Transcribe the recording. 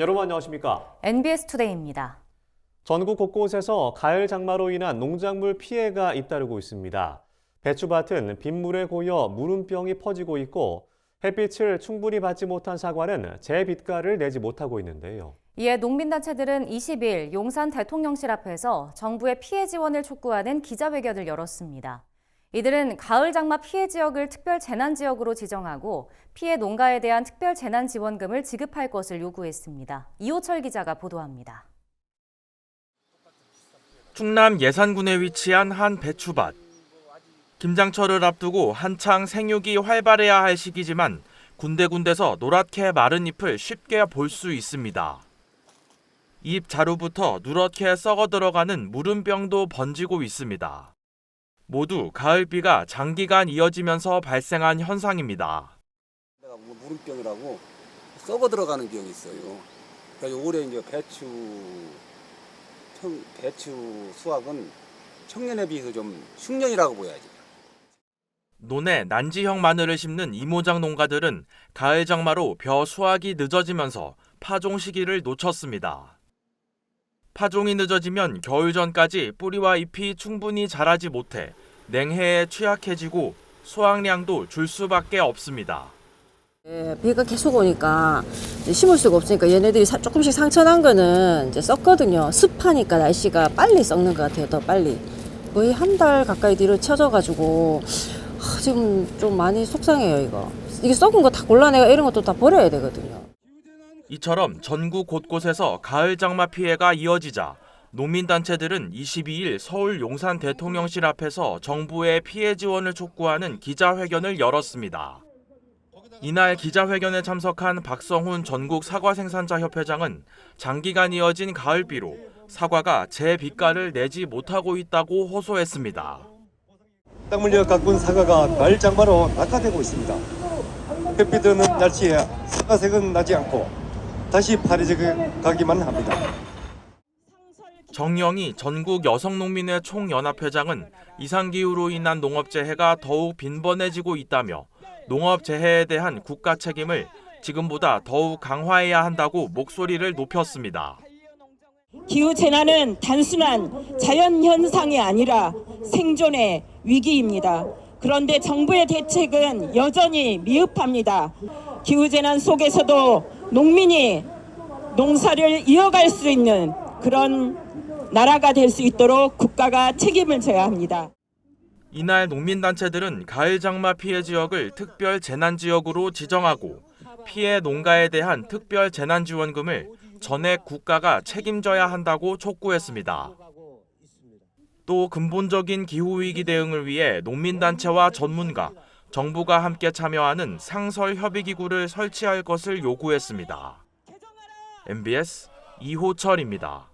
여러분 안녕하십니까? NBS 투데이입니다. 전국 곳곳에서 가을 장마로 인한 농작물 피해가 잇따르고 있습니다. 배추밭은 빗물에 고여 무름병이 퍼지고 있고 햇빛을 충분히 받지 못한 사과는 재빛깔을 내지 못하고 있는데요. 이에 농민단체들은 20일 용산 대통령실 앞에서 정부의 피해 지원을 촉구하는 기자회견을 열었습니다. 이들은 가을 장마 피해 지역을 특별 재난 지역으로 지정하고 피해 농가에 대한 특별 재난 지원금을 지급할 것을 요구했습니다. 이호철 기자가 보도합니다. 충남 예산군에 위치한 한 배추밭. 김장철을 앞두고 한창 생육이 활발해야 할 시기지만 군데군데서 노랗게 마른 잎을 쉽게 볼 수 있습니다. 잎 자루부터 누렇게 썩어 들어가는 무름병도 번지고 있습니다. 모두 가을비가 장기간 이어지면서 발생한 현상입니다. 내가 뭐 무름병이라고 썩어 들어가는 병이 있어요. 그래서 올해 이제 배추 평, 배추 수확은 청년에 비해서 좀 흉년이라고 보야지. 논에 난지형 마늘을 심는 이모장 농가들은 가을 장마로 벼 수확이 늦어지면서 파종 시기를 놓쳤습니다. 파종이 늦어지면 겨울 전까지 뿌리와 잎이 충분히 자라지 못해 냉해에 취약해지고 수확량도 줄 수밖에 없습니다. 예, 비가 계속 오니까 심을 수가 없으니까 얘네들이 사- 조금씩 상처난 거는 이제 썩거든요. 습하니까 날씨가 빨리 썩는 것 같아요. 더 빨리. 거의 한 달 가까이 뒤로 쳐져가지고 하, 지금 좀 많이 속상해요. 이거. 이게 썩은 거 다 골라내가 이런 것도 다 버려야 되거든요. 이처럼 전국 곳곳에서 가을 장마 피해가 이어지자 농민단체들은 22일 서울 용산 대통령실 앞에서 정부의 피해 지원을 촉구하는 기자회견을 열었습니다. 이날 기자회견에 참석한 박성훈 전국 사과 생산자 협회장은 장기간 이어진 가을비로 사과가 제 빛깔을 내지 못하고 있다고 호소했습니다. 땅 물려 가꾼 사과가 가을 장마로 낙하되고 있습니다. 햇빛 드는 날씨에 사과색은 나지 않고 다시 파래져 가기만 합니다. 정영희 전국 여성농민회 총연합회장은 이상기후로 인한 농업재해가 더욱 빈번해지고 있다며 농업재해에 대한 국가 책임을 지금보다 더욱 강화해야 한다고 목소리를 높였습니다. 기후 재난은 단순한 자연 현상이 아니라 생존의 위기입니다. 그런데 정부의 대책은 여전히 미흡합니다. 기후 재난 속에서도 농민이 농사를 이어갈 수 있는 그런 나라가 될 수 있도록 국가가 책임을 져야 합니다. 이날 농민단체들은 가을 장마 피해 지역을 특별 재난 지역으로 지정하고 피해 농가에 대한 특별 재난 지원금을 전액 국가가 책임져야 한다고 촉구했습니다. 또 근본적인 기후 위기 대응을 위해 농민단체와 전문가, 정부가 함께 참여하는 상설 협의 기구를 설치할 것을 요구했습니다. MBS 이호철입니다.